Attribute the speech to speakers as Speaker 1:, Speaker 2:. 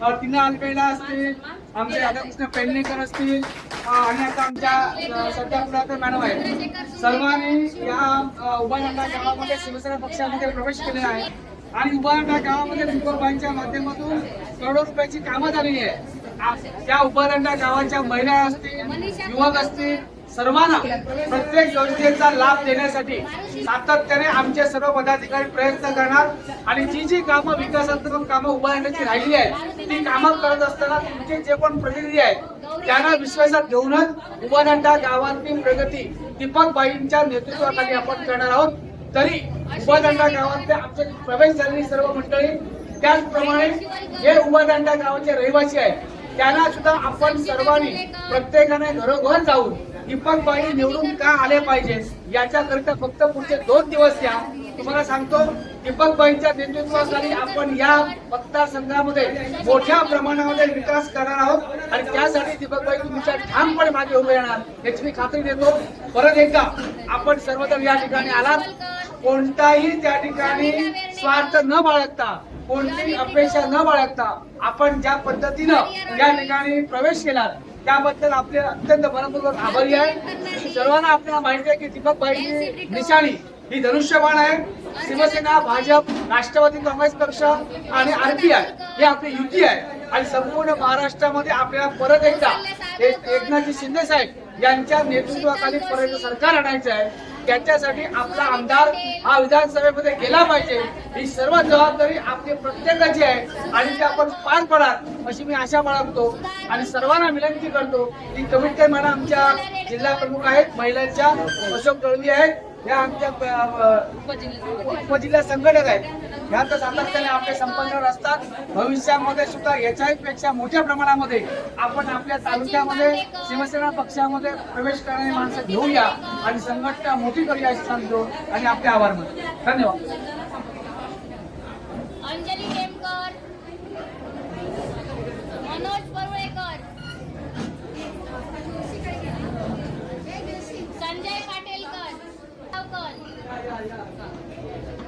Speaker 1: तिनं टीना असतील आमचे राधाकृष्ण पेडणेकर असतील आणि आता आमच्या सध्या पुरातन मॅडम आहेत. सर्वांनी या अ, गावामध्ये शिवसेना पक्षामध्ये प्रवेश केलेला आहे. आणि उभारंडा गावामध्ये सुपरबाईंच्या माध्यमातून करोडो रुपयाची कामं झालेली आहे. त्या उभारंडा गावाच्या महिला असतील युवक असतील सर्वांना प्रत्येक योजनेचा लाभ देण्यासाठी सातत्याने आमचे सर्व पदाधिकारी प्रयत्न करणार. आणि जी जी कामं विकासात्मक कामं उभारण्याची राहिली आहेत ती कामं करत असताना तुमचे जे पण प्रतिनिधी आहेत त्यांना विश्वासात घेऊनच उभारंडा गावातील प्रगती दीपक बाईंच्या नेतृत्वाखाली आपण करणार आहोत. तरी उभारंडा गावातले आमचे प्रवेश झालेली सर्व मंडळी त्याचप्रमाणे जे उभारंडा गावाचे रहिवासी आहेत त्यांना सुद्धा आपण सर्वांनी प्रत्येकाने घरोघर जाऊन दीपक बाई निवडून का आले पाहिजे? याच्याकरिता फक्त पुढचे दोन दिवस या. तुम्हाला सांगतो दीपक बाईंच्या नेतृत्वाखाली आपण या मतदारसंघामध्ये मोठ्या प्रमाणामध्ये विकास करणार आहोत. आणि त्यासाठी दीपकबाई तुमच्या ठामपणे मागे उभे येणार याची मी खात्री देतो. परत एकदा आपण सर्वजण या ठिकाणी आलात. कोणताही त्या ठिकाणी स्वार्थ न बाळगता कोणतीही अपेक्षा न बाळगता आपण ज्या पद्धतीनं या ठिकाणी प्रवेश केला त्याबद्दल आपले अत्यंत मनपूर्वक आभारी आहे. सर्वांना आपल्याला माहिती आहे की दीपक भाई निशाणी ही धनुष्यबाण आहे. शिवसेना भाजप राष्ट्रवादी काँग्रेस पक्ष आणि आरपीआय हे आपली युती आहे. आणि संपूर्ण महाराष्ट्रामध्ये आपल्याला परत एकदा एकनाथजी शिंदे साहेब यांच्या नेतृत्वाखाली परत सरकार आणायचं आहे. त्याच्यासाठी आपला आमदार हा विधानसभेमध्ये गेला पाहिजे. ही सर्व जबाबदारी आपली प्रत्येकाची आहे. आणि ती आपण पार पडाल अशी मी आशा बाळगतो. आणि सर्वांना विनंती करतो की कमीत कमी मला आमच्या जिल्हा प्रमुख आहेत महिलांच्या अशोक दळवी आहेत या आमच्या उपजिल्हा संघटक आहेत. ह्या तर सातत्याने आपले संपन्नवर असतात भविष्यामध्ये सुद्धा याच्याहीपेक्षा मोठ्या प्रमाणामध्ये आपण आपल्या तालुक्यामध्ये शिवसेना पक्षामध्ये प्रवेश करणारी माणसं घेऊया आणि संघटना मोठी करूया असे सांगतो आणि आपले आभार मानतो धन्यवाद.
Speaker 2: अंजली केमकर मनोज